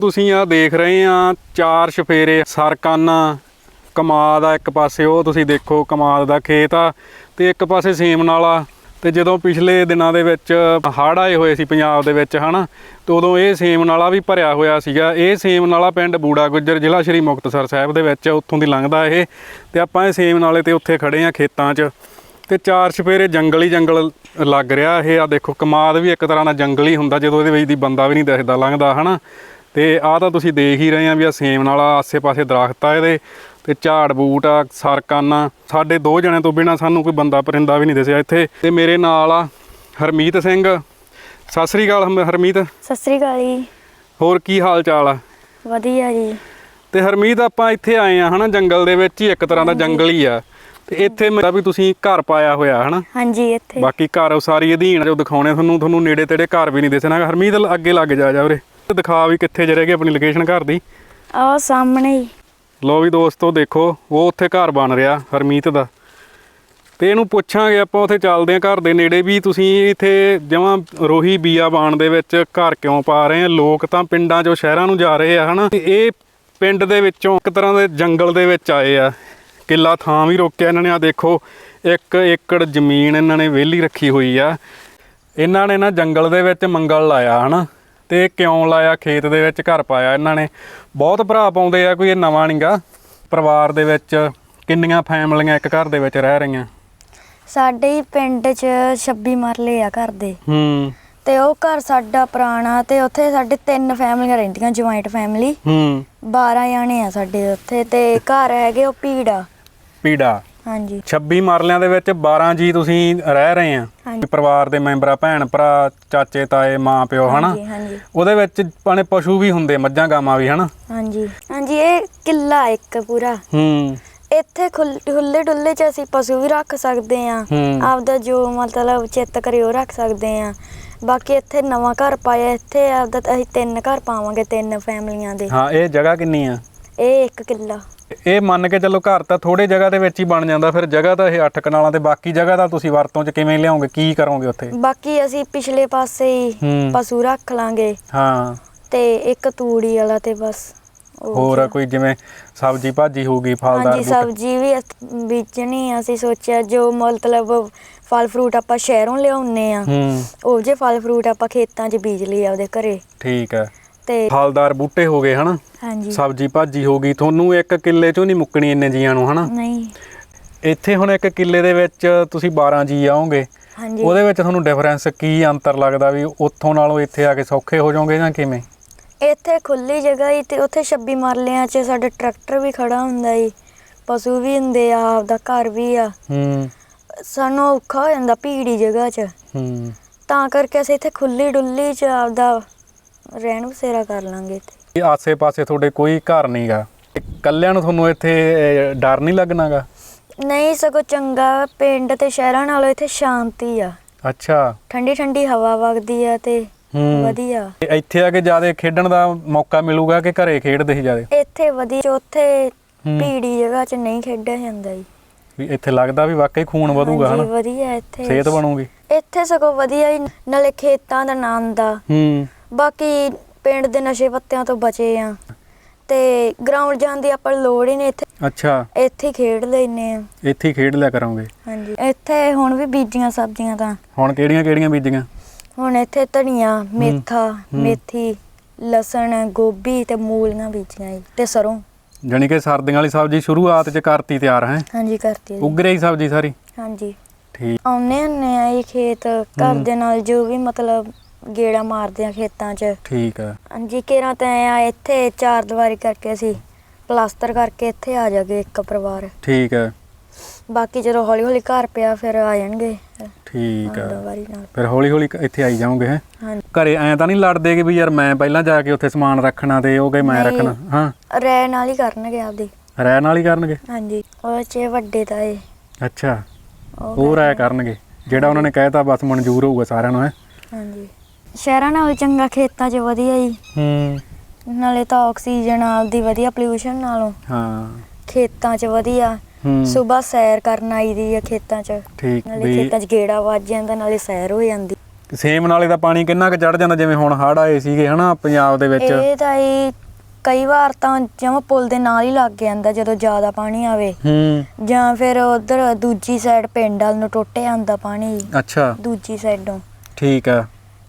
ਤੁਸੀਂ ਆ ਦੇਖ ਰਹੇ ਆ, ਚਾਰ ਛਫੇਰੇ ਸਰਕਾਨਾ ਕਮਾਦ ਆ ਇੱਕ ਪਾਸੇ, ਉਹ ਤੁਸੀਂ ਦੇਖੋ ਕਮਾਦ ਦਾ ਖੇਤ ਆ ਤੇ ਇੱਕ ਪਾਸੇ ਸੇਮ ਨਾਲਾ। ਤੇ ਜਦੋਂ ਪਿਛਲੇ ਦਿਨਾਂ ਦੇ ਵਿੱਚ ਹੜ੍ਹ ਆਏ ਹੋਏ ਸੀ ਪੰਜਾਬ ਦੇ ਵਿੱਚ, ਹਨਾ, ਤੇ ਉਦੋਂ ਇਹ ਸੇਮ ਨਾਲਾ ਵੀ ਭਰਿਆ ਹੋਇਆ ਸੀਗਾ। ਇਹ ਸੇਮ ਨਾਲਾ ਪਿੰਡ ਬੂੜਾ ਗੁੱਜਰ ਜ਼ਿਲ੍ਹਾ ਸ਼੍ਰੀ ਮੁਕਤਸਰ ਸਾਹਿਬ ਦੇ ਵਿੱਚ ਉੱਥੋਂ ਦੀ ਲੰਘਦਾ ਇਹ। ਤੇ ਆਪਾਂ ਇਹ ਸੇਮ ਨਾਲੇ ਤੇ ਉੱਥੇ ਖੜੇ ਆ ਖੇਤਾਂ 'ਚ। ਤੇ ਚਾਰ ਛਪੇਰੇ ਜੰਗਲੀ ਜੰਗਲ ਲੱਗ ਰਿਹਾ ਇਹ। ਆ ਦੇਖੋ, ਕਮਾਦ ਵੀ ਇੱਕ ਤਰ੍ਹਾਂ ਦਾ ਜੰਗਲੀ ਹੁੰਦਾ, ਜਦੋਂ ਇਹਦੇ ਵਿੱਚ ਦੀ ਬੰਦਾ ਵੀ ਨਹੀਂ ਦਿਖਦਾ, ਲੰਘਦਾ, ਹਨਾ। ਤੇ ਆਹ ਤਾਂ ਤੁਸੀਂ ਦੇਖ ਹੀ ਰਹੇ ਆ ਵੀ ਆ ਸੇਮ ਨਾਲ ਆਸੇ-ਪਾਸੇ ਦਰਖਤ ਆ ਇਹਦੇ ਤੇ ਝਾੜ ਬੂਟ ਆ ਸਰਕਾਨਾ ਸਾਡੇ ਦੋ ਜਣਿਆਂ ਤੋਂ ਬਿਨਾ ਸਾਨੂੰ ਕੋਈ ਬੰਦਾ ਪਰਿੰਦਾ ਵੀ ਨਹੀਂ ਦਿਸਿਆ ਇੱਥੇ। ਤੇ ਮੇਰੇ ਨਾਲ ਆ ਹਰਮੀਤ ਸਿੰਘ। ਸਤਿ ਸ੍ਰੀ ਅਕਾਲ ਹਰਮੀਤ। ਸਤਿ ਸ੍ਰੀ ਅਕਾਲ ਜੀ। ਹੋਰ ਕੀ ਹਾਲ ਚਾਲ ਆ? ਵਧੀਆ ਜੀ। ਤੇ ਹਰਮੀਤ ਆਪਾਂ ਇੱਥੇ ਆਏ ਆ ਹਨਾ ਜੰਗਲ ਦੇ ਵਿੱਚ ਹੀ ਇੱਕ ਤਰ੍ਹਾਂ ਦਾ ਜੰਗਲ ਹੀ ਆ। ਤੇ ਇੱਥੇ ਮੇਰਾ ਵੀ ਤੁਸੀਂ ਘਰ ਪਾਇਆ ਹੋਇਆ ਹਨਾ? ਹਾਂਜੀ ਇੱਥੇ। ਬਾਕੀ ਘਰ ਉਸਾਰੀ ਅਧੀਨ ਜੋ ਦਿਖਾਉਣੇ ਤੁਹਾਨੂੰ ਤੁਹਾਨੂੰ ਨੇੜੇ ਤੇੜੇ ਘਰ ਵੀ ਨਹੀਂ ਦਿਸਣਾ ਹਰਮੀਤ ਅੱਗੇ ਲੱਗ ਜਾ ਜਾ ਉਰੇ। ਦਿਖਾ ਵੀ ਕਿੱਥੇ ਜੇ ਰਹਿ ਗਈ ਆਪਣੀ ਲੋਕੇਸ਼ਨ ਘਰ ਦੀ। ਆਹ ਸਾਹਮਣੇ ਹੀ। ਲੋ ਵੀ ਦੋਸਤੋ ਦੇਖੋ ਉਹ ਉੱਥੇ ਘਰ ਬਣ ਰਿਹਾ ਹਰਮੀਤ ਦਾ। ਤੇ ਇਹਨੂੰ ਪੁੱਛਾਂਗੇ ਆਪਾਂ ਉੱਥੇ ਚੱਲਦੇ ਆਂ ਘਰ ਦੇ ਨੇੜੇ ਵੀ ਤੁਸੀਂ ਇੱਥੇ ਜਮਾਂ ਰੋਹੀ ਬੀਆਬਾਨ ਦੇ ਵਿੱਚ ਘਰ ਕਿਉਂ ਪਾ ਰਹੇ ਆ ਲੋਕ ਤਾਂ ਪਿੰਡਾਂ ਚੋਂ ਸ਼ਹਿਰਾਂ ਨੂੰ ਜਾ ਰਹੇ ਆ ਹਨਾ? ਤੇ ਇਹ ਪਿੰਡ ਦੇ ਵਿੱਚੋਂ ਇੱਕ ਤਰ੍ਹਾਂ ਦੇ ਜੰਗਲ ਦੇ ਵਿੱਚ ਆਏ ਆ। ਕਿੱਲਾ ਥਾਂ ਵੀ ਰੋਕਿਆ ਇਹਨਾਂ ਨੇ। ਆ ਦੇਖੋ ਇੱਕ ਏਕੜ ਜ਼ਮੀਨ ਇਹਨਾਂ ਨੇ ਵਿਹਲੀ ਰੱਖੀ ਹੋਈ ਆ। ਇਹਨਾਂ ਨੇ ਨਾ ਜੰਗਲ ਦੇ ਵਿੱਚ ਮੰਗਲ ਲਾਇਆ ਹਨਾ? ਤੇ ਕਿਉਂ ਲਾਇਆ ਖੇਤ ਦੇ ਵਿੱਚ ਘਰ ਪਾਇਆ ਇਹਨਾਂ ਨੇ। ਬਹੁਤ ਭਰਾ ਪਾਉਂਦੇ ਆ ਕੋਈ ਇਹ ਨਵਾਂ ਨਹੀਂਗਾ ਪਰਿਵਾਰ ਦੇ ਵਿੱਚ ਕਿੰਨੀਆਂ ਫੈਮਲੀਆਂ ਇੱਕ ਘਰ ਦੇ ਵਿੱਚ ਰਹਿ ਰਹੀਆਂ? ਸਾਡੇ ਹੀ ਪਿੰਡ 'ਚ 26 ਮਰਲੇ ਆ ਘਰ ਦੇ। ਹੂੰ। ਤੇ ਉਹ ਘਰ ਸਾਡਾ ਪੁਰਾਣਾ ਤੇ ਉੱਥੇ ਸਾਡੇ ਤਿੰਨ ਫੈਮਲੀਆਂ ਰਹਿੰਦੀਆਂ ਜੁਆਇੰਟ ਫੈਮਿਲੀ। ਹੂੰ। 12 ਜਾਣੇ ਆ ਸਾਡੇ ਉੱਥੇ ਤੇ ਘਰ ਹੈਗੇ ਉਹ ਪੀੜਾ। ਪੀੜਾ। ਹਾਂਜੀ। 26 ਮਰਲਿਆਂ ਦੇ ਵਿੱਚ 12 ਜੀ ਤੁਸੀਂ ਰਹਿ ਰਹੇ ਆ। ਹਾਂਜੀ। ਪਰਿਵਾਰ ਦੇ ਮੈਂਬਰਾਂ ਭੈਣ ਭਰਾ ਚਾਚੇ ਤਾਏ ਮਾਂ ਪਿਓ ਹਨਾ? ਹਾਂਜੀ ਹਾਂਜੀ। ਉਹਦੇ ਵਿੱਚ ਪਾਣੇ ਪਸ਼ੂ ਵੀ ਹੁੰਦੇ ਮੱਝਾਂ ਗਾਵਾਂ ਵੀ ਹਨਾ? ਹਾਂਜੀ। ਹਾਂਜੀ ਇਹ ਕਿੱਲਾ ਇੱਕ ਪੂਰਾ। ਹੂੰ। ਇੱਥੇ ਖੁੱਲੇ ਡੁੱਲੇ 'ਚ ਅਸੀਂ ਪਸ਼ੂ ਵੀ ਰੱਖ ਸਕਦੇ ਆ। ਹੂੰ। ਆਪਦਾ ਜੋ ਮਤਲਬ ਚਿੱਤ ਕਰੇ ਉਹ ਰੱਖ ਸਕਦੇ ਆ। ਬਾਕੀ ਇੱਥੇ ਨਵਾਂ ਘਰ ਪਾਇਆ ਇੱਥੇ ਆਪਦਾ ਤਾਂ ਅਸੀਂ ਤਿੰਨ ਘਰ ਪਾਵਾਂਗੇ ਤਿੰਨ ਫੈਮਲੀਆਂ ਦੇ। ਹਾਂ ਇਹ ਜਗ੍ਹਾ ਕਿੰਨੀ ਆ? ਇਹ ਇੱਕ ਕਿੱਲਾ। ਇਹ ਮੰਨ ਕੇ ਚੱਲੋ ਘਰ ਤਾਂ ਥੋੜੇ ਜਗ੍ਹਾ ਦੇ ਵਿੱਚ ਹੀ ਬਣ ਜਾਂਦਾ ਫਿਰ ਜਗ੍ਹਾ ਤਾਂ ਇਹ 8 ਕਨਾਲਾਂ ਤੇ ਬਾਕੀ ਜਗ੍ਹਾ ਤਾਂ ਤੁਸੀਂ ਵਰਤੋਂ 'ਚ ਕਿਵੇਂ ਲਿਆਓਗੇ ਕੀ ਕਰੋਗੇ ਉੱਥੇ? ਬਾਕੀ ਅਸੀਂ ਪਿਛਲੇ ਪਾਸੇ ਹੀ ਹੂੰ। ਪਸ਼ੂ ਰੱਖ ਲਾਂਗੇ। ਹਾਂ। ਤੇ ਇੱਕ ਤੂੜੀ ਵਾਲਾ ਤੇ ਬਸ ਉਹ ਹੋਰ ਕੋਈ ਜਿਵੇਂ ਸਬਜੀ ਭਾਜੀ ਹੋਊਗੀ ਫਲਦਾਰ ਹਾਂਜੀ ਬੂਟੇ? ਸਬਜ਼ੀ ਵੀ ਅਸ- ਬੀਜਣੀ ਆ, ਅਸੀਂ ਸੋਚਿਆ ਜੋ ਮਤਲਬ ਫਲ ਫਰੂਟ ਆਪਾਂ ਸ਼ਹਿਰੋਂ ਲਿਆਉਨੇ ਆ ਹੂੰ। ਉਹ ਜੇ ਫਲ ਫਰੂਟ ਆਪਾਂ ਖੇਤਾਂ 'ਚ ਬੀਜ ਲਈ ਆਪਦੇ ਘਰੇ। ਠੀਕ ਹੈ। ਤੇ ਫਲਦਾਰ ਬੂਟੇ ਹੋ ਗਏ ਹਨਾ? ਹਾਂਜੀ। ਸਬਜੀ ਭਾਜੀ ਹੋਗੀ ਤੁਹਾਨੂੰ ਇੱਕ ਕਿੱਲੇ 'ਚੋਂ ਨਹੀਂ ਮੁੱਕਣੀ ਇੰਨੇ ਜੀਆਂ ਨੂੰ ਹਨਾ? ਨਹੀਂ। ਇੱਥੇ ਹੁਣ ਇੱਕ ਕਿੱਲੇ ਦੇ ਵਿੱਚ ਤੁਸੀਂ 12 ਜੀ ਆਓਗੇ ਹਾਂਜੀ। ਉਹਦੇ ਵਿੱਚ ਤੁਹਾਨੂੰ ਡਿਫਰੈਂਸ ਕੀ ਅੰਤਰ ਲੱਗਦਾ ਵੀ ਉੱਥੋਂ ਨਾਲੋਂ ਇੱਥੇ ਆ ਕੇ ਸੌਖੇ ਹੋ ਜਾਓਗੇ ਜਾਂ ਕਿਵੇਂ? ਇੱਥੇ ਖੁੱਲੀ ਜਗ੍ਹਾ ਹੀ ਤੇ ਉੱਥੇ 26 ਮਰਲਿਆਂ 'ਚ ਸਾਡਾ ਟਰੈਕਟਰ ਵੀ ਖੜਾ ਹੁੰਦਾ ਈ। ਪਸ਼ੂ ਵੀ ਹੁੰਦੇ ਆ ਆਪਦਾ ਘਰ ਵੀ ਆ। ਹੂੰ। ਸਾਨੂੰ ਔਖਾ ਹੋ ਜਾਂਦਾ ਭੀੜੀ ਜਗ੍ਹਾ 'ਚ। ਹੂੰ। ਤਾਂ ਕਰਕੇ ਅਸੀਂ ਇੱਥੇ ਖੁੱਲੀ ਡੁੱਲੀ 'ਚ ਆਪਦਾ ਰਹਿਣ ਬਸੇਰਾ ਕਰ ਲਾਂਗੇ ਇੱਥੇ। ਇਹ ਆਸੇ-ਪਾਸੇ ਤੁਹਾਡੇ ਕੋਈ ਘਰ ਨਹੀਂਗਾ ਇਕੱਲਿਆਂ ਨੂੰ ਤੁਹਾਨੂੰ ਇੱਥੇ ਅਹ, ਡਰ ਨਹੀਂ ਲੱਗਣਾਗਾ ਨਹੀਂ ਸਗੋਂ ਚੰਗਾ ਪਿੰਡ ਤੇ ਸ਼ਹਿਰਾਂ ਨਾਲੋਂ ਇੱਥੇ ਸ਼ਾਂਤੀ ਆ। ਅੱਛਾ। ਠੰਡੀ ਠੰਡੀ ਹਵਾ ਵਗਦੀ ਆ ਤੇ ਹੂੰ। ਵਧੀਆ। ਤੇ ਇੱਥੇ ਆ ਕੇ ਜ਼ਿਆਦਾ ਖੇਡਣ ਦਾ ਮੌਕਾ ਮਿਲੂਗਾ ਕਿ ਘਰੇ ਖੇਡਦੇ ਸੀ ਜ਼ਿਆਦਾ? ਇੱਥੇ ਵਧੀਆ ਹੂੰ। ਭੀੜੀ ਜਗ੍ਹਾ 'ਚ ਨਹੀਂ ਖੇਡਿਆ ਜਾਂਦਾ ਜੀ। ਵੀ ਇੱਥੇ ਲੱਗਦਾ ਵੀ ਵਾਕਈ ਖੂਨ ਵਧੂਗਾ ਹਾਂਜੀ, ਹਨਾ? ਵਧੀਆ ਇੱਥੇ। ਸਿਹਤ ਬਣੂਗੀ। ਇੱਥੇ ਸਗੋਂ ਵਧੀਆ ਹੀ ਨਾਲੇ ਖੇਤਾਂ ਦਾ ਆਨੰਦ ਆ ਹੂੰ। ਬਾਕੀ ਪਿੰਡ ਦੇ ਨਸ਼ੇ ਪੱਤਿਆਂ ਤੋਂ ਬਚੇ ਆ। ਤੇ ਗਰਾਊਂਡ ਜਾਣ ਦੀ ਆਪਾਂ ਨੂੰ ਲੋੜ ਹੀ ਨਹੀਂ ਇੱਥੇ। ਅੱਛਾ। ਇੱਥੇ ਹੀ ਖੇਡ ਲੈਨੇ ਆ। ਇੱਥੇ ਹੀ ਖੇਡ ਲਿਆ ਕਰੋਗੇ। ਹਾਂਜੀ। ਇੱਥੇ ਹੁਣ ਵੀ ਬੀਜੀਆਂ ਸਬਜ਼ੀਆਂ ਤਾਂ। ਹੁਣ ਕਿਹੜੀਆਂ ਕਿਹੜੀਆਂ ਬੀਜੀਆਂ? ਹੁਣ ਇੱਥੇ ਧਨੀਆ ਮੇਥਾ ਮੇਥੀ ਲਸਣ ਗੋਭੀ ਤੇ ਮੂਲੀਆਂ ਬੀਜੀਆਂ ਜੀ ਤੇ ਸਰੋਂ। ਜਾਣੀ ਕਿ ਸਰਦੀਆਂ ਵਾਲੀ ਸਬਜ਼ੀ ਸ਼ੁਰੂਆਤ 'ਚ ਕਰਤੀ ਤਿਆਰ ਹੈ? ਹਾਂਜੀ ਕਰਤੀ ਜੀ। ਉੱਗ ਰਹੀ ਸਬਜ਼ੀ ਸਾਰੀ? ਹਾਂਜੀ। ਠੀਕ। ਆਉਨੇ ਹੁੰਨੇ ਆ ਇਹ ਖੇਤ ਘਰ ਦੇ ਨਾਲ ਜੋ ਵੀ ਮਤਲਬ ਗੇੜਾ ਮਾਰਦੇ ਆ ਖੇਤਾਂ 'ਚ। ਠੀਕ ਹੈ ਹਾਂਜੀ ਕੇਰਾਂ ਤਾਂ ਆ ਇੱਥੇ ਚਾਰ ਦੀਵਾਰੀ ਕਰਕੇ ਅਸੀਂ ਪਲਾਸਟਰ ਕਰਕੇ ਇੱਥੇ ਆ ਜਾਗੇ ਇੱਕ ਪਰਿਵਾਰ। ਠੀਕ ਹੈ ਬਾਕੀ ਜਦੋਂ ਹੌਲੀ ਹੌਲੀ ਘਰ ਪਿਆ ਫਿਰ ਆ ਜਾਣਗੇ। ਠੀਕ ਦੀਵਾਰੀ ਨਾਲ। ਫਿਰ ਹੌਲੀ ਹੌਲੀ ਇੱਥੇ ਆਈ ਜਾਓਗੇ ਹੈ? ਹਾਂਜੀ। ਘਰੇ ਐਂ ਤਾਂ ਨਹੀਂ ਲੜਦੇ ਕਿ ਵੀ ਯਾਰ ਮੈਂ ਪਹਿਲਾਂ ਜਾ ਕੇ ਉੱਥੇ ਸਮਾਨ ਰੱਖਣਾ ਤੇ ਉਹ ਕਹੇ ਮੈਂ ਨਹੀਂ। ਰੱਖਣਾ ਹਾਂ? ਰਹਿ ਨਾਲ ਹੀ ਕਰਨਗੇ ਆਪਦੀ। ਰਹਿ ਨਾਲ ਹੀ ਕਰਨਗੇ? ਹਾਂਜੀ ਉਹ ਚ ਵੱਡੇ ਤਾਂ ਇਹ ਅੱਛਾ। ਉਹ ਰਾਇ ਕਰਨਗੇ। ਜਿਹੜਾ ਉਹਨਾਂ ਨੇ ਕਹਿਤਾ ਬਸ ਮਨਜ਼ੂਰ ਹੋਊਗਾ ਸਾਰਿਆਂ ਨੂੰ ਹੈ? ਹਾਂਜੀ। ਸ਼ਹਿਰਾਂ ਨਾਲੋਂ ਚੰਗਾ ਖੇਤਾਂ 'ਚ ਵਧੀਆ ਹੀ ਹੂੰ। ਨਾਲੇ ਤਾਂ ਆਕਸੀਜਨ ਆਪਦੀ ਵਧੀਆ ਪੋਲਿਊਸ਼ਨ ਨਾਲੋਂ। ਹਾਂ। ਖੇਤਾਂ 'ਚ ਵਧੀਆ। ਹੂੰ। ਸਵੇਰ ਸੈਰ ਕਰਨ ਆਈਦੀ ਆ ਖੇਤਾਂ 'ਚ। ਠੀਕ ਨਾਲੇ ਵੀ ਖੇਤਾਂ 'ਚ ਗੇੜਾ ਵੱਜ ਜਾਂਦਾ ਨਾਲੇ ਸੈਰ ਹੋ ਜਾਂਦੀ। ਸੇਮ ਨਾਲੇ ਦਾ ਪਾਣੀ ਕਿੰਨਾ ਕੁ ਚੜ ਜਾਂਦਾ ਜਿਵੇਂ ਹੁਣ ਹੜ੍ਹ ਆਏ ਸੀਗੇ ਹਨਾ ਪੰਜਾਬ ਦੇ ਵਿੱਚ। ਇਹ ਤਾਂ ਹੀ ਕਈ ਵਾਰ ਤਾਂ ਜਿਵੇਂ ਪੁਲ ਦੇ ਨਾਲ ਹੀ ਲੱਗ ਜਾਂਦਾ ਜਦੋਂ ਜ਼ਿਆਦਾ ਪਾਣੀ ਆਵੇ। ਹੂੰ। ਜਾਂ ਫਿਰ ਉਧਰ ਦੂਜੀ ਸਾਈਡ ਪਿੰਡ ਵੱਲ ਨੂੰ ਟੁੱਟ ਜਾਂਦਾ ਪਾਣੀ। ਅੱਛਾ। ਦੂਜੀ ਸਾਈਡੋਂ ਠੀਕ ਆ।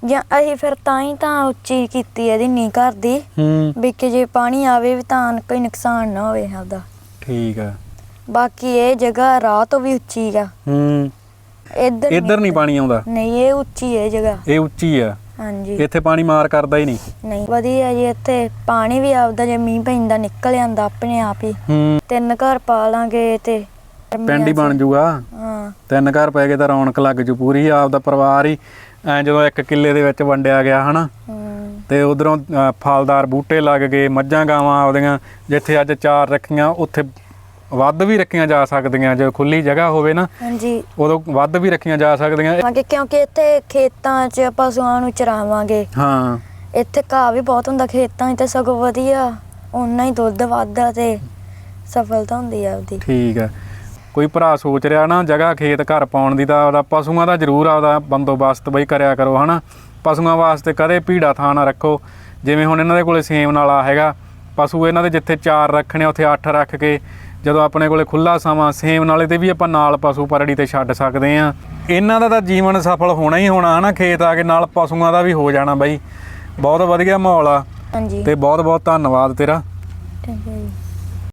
ਜਾਂ ਅਸੀਂ ਫਿਰ ਤਾਂ ਹੀ ਤਾਂ ਉੱਚੀ ਕੀਤੀ ਇਹਦੀ ਨੀ ਘਰ ਦੀ। ਹੂੰ। ਵੀ ਕਿ ਜੇ ਪਾਣੀ ਆਵੇ ਵੀ ਤਾਂ ਕੋਈ ਨੁਕਸਾਨ ਨਾ ਹੋਵੇ ਆਪਦਾ। ਠੀਕ ਆ। ਬਾਕੀ ਇਹ ਜਗ੍ਹਾ ਰਾਹ ਤੋਂ ਵੀ ਉੱਚੀ ਆ। ਹੂੰ। ਇੱਧਰ ਇੱਧਰ ਨਹੀਂ ਪਾਣੀ ਆਉਂਦਾ। ਨਹੀਂ ਇਹ ਉੱਚੀ ਹੈ ਜਗ੍ਹਾ। ਇਹ ਉੱਚੀ ਆ। ਹਾਂਜੀ। ਇੱਥੇ ਪਾਣੀ ਮਾਰ ਕਰਦਾ ਹੀ ਨਹੀਂ। ਨਹੀਂ ਵਧੀਆ ਜੀ ਇੱਥੇ ਪਾਣੀ ਵੀ ਆਪਦਾ ਜੇ ਮੀਂਹ ਪੈਂਦਾ ਨਿਕਲ ਜਾਂਦਾ ਆਪਣੇ ਆਪ ਹੀ। ਹੂੰ। ਤਿੰਨ ਘਰ ਪਾ ਲਾਂਗੇ ਤੇ ਪਿੰਡ ਹੀ ਬਣ ਹਾਂ ਤਿੰਨ ਘਰ ਪੈ ਗਏ ਤਾਂ ਰੌਣਕ ਲੱਗ ਜੂ ਪੂਰੀ ਆਪਦਾ ਪਰਿਵਾਰ ਹੀ। ਐ ਜਦੋਂ ਇੱਕ ਕਿੱਲੇ ਦੇ ਵਿੱਚ ਵੰਡਿਆ ਗਿਆ ਹਨਾ? ਤੇ ਉਧਰੋਂ ਫਲਦਾਰ ਬੂਟੇ ਲੱਗ ਗਏ ਮੱਝਾਂ ਗਾਵਾਂ ਆਪਦੀਆਂ ਜਿੱਥੇ ਅੱਜ ਚਾਰ ਰੱਖੀਆਂ ਉੱਥੇ ਵੱਧ ਵੀ ਰੱਖੀਆਂ ਜਾ ਸਕਦੀਆਂ ਜੇ ਖੁੱਲੀ ਜਗ੍ਹਾ ਹੋਵੇ ਨਾ ਹਾਂਜੀ। ਉਦੋਂ ਵੱਧ ਵੀ ਰੱਖੀਆਂ ਜਾ ਸਕਦੀਆਂ। ਅੱਗੇ ਕਿਉਂਕਿ ਇੱਥੇ ਖੇਤਾਂ 'ਚ ਪਸ਼ੂਆਂ ਨੂੰ ਚਰਾਵਾਂਗੇ। ਹਾਂ। ਇੱਥੇ ਘਾਹ ਵੀ ਬਹੁਤ ਹੁੰਦਾ ਖੇਤਾਂ 'ਚ ਤੇ ਸਗੋਂ ਵਧੀਆ। ਓਨਾ ਹੀ ਦੁੱਧ ਵੱਧਦਾ ਤੇ ਸਫਲਤਾ ਹੁੰਦੀ ਆ ਉਹਦੀ ਠੀਕ ਹੈ ਕੋਈ ਭਰਾ ਸੋਚ ਰਿਹਾ ਨਾ ਜਗ੍ਹਾ ਖੇਤ ਘਰ ਪਾਉਣ ਦੀ ਤਾਂ ਉਹਦਾ ਪਸ਼ੂਆਂ ਦਾ ਜ਼ਰੂਰ ਆਪਦਾ ਬੰਦੋਬਸਤ ਬਈ ਕਰਿਆ ਕਰੋ ਹਨਾ? ਪਸ਼ੂਆਂ ਵਾਸਤੇ ਕਦੇ ਭੀੜਾ ਥਾਂ ਨਾ ਰੱਖੋ। ਜਿਵੇਂ ਹੁਣ ਇਹਨਾਂ ਦੇ ਕੋਲੇ ਸੇਮ ਨਾਲਾ ਹੈਗਾ ਪਸ਼ੂ ਇਹਨਾਂ ਦੇ ਜਿੱਥੇ ਚਾਰ ਰੱਖਣੇ ਉੱਥੇ 8 ਰੱਖ ਕੇ ਜਦੋਂ ਆਪਣੇ ਕੋਲੇ ਖੁੱਲਾ ਸਮਾਂ ਸੇਮ ਨਾਲੇ ਤੇ ਵੀ ਆਪਾਂ ਨਾਲ ਪਸ਼ੂ ਪਰੜੀ ਤੇ ਛੱਡ ਸਕਦੇ ਆ। ਇਹਨਾਂ ਦਾ ਤਾਂ ਜੀਵਨ ਸਫਲ ਹੋਣਾ ਹੀ ਹੋਣਾ ਹਨਾ? ਖੇਤ ਆ ਕੇ ਨਾਲ ਪਸ਼ੂਆਂ ਦਾ ਵੀ ਹੋ ਜਾਣਾ ਬਾਈ। ਬਹੁਤ ਵਧੀਆ ਮਾਹੌਲ ਆ। ਹਾਂਜੀ। ਤੇ ਬਹੁਤ ਬਹੁਤ ਧੰਨਵਾਦ ਤੇਰਾ। ਠੀਕ ਹੈ ਜੀ।